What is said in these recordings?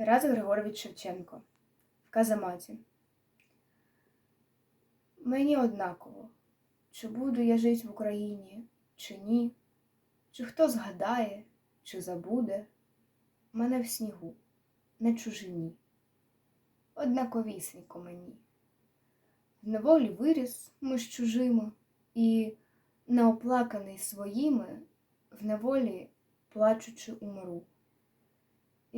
Тарас Григорович Шевченко в казаматі. Мені однаково, чи буду я жить в Україні, чи ні, чи хто згадає, чи забуде мене в снігу, на чужині, однаковісінько мені. В неволі виріс ми з чужими, і, неоплаканий своїми, в неволі плачучи умру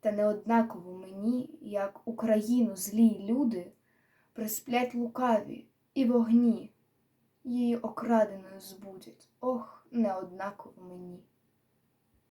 Та неоднаково мені, як Україну злі люди присплять лукаві і вогні, її окраденою збудять. Ох, неоднаково мені.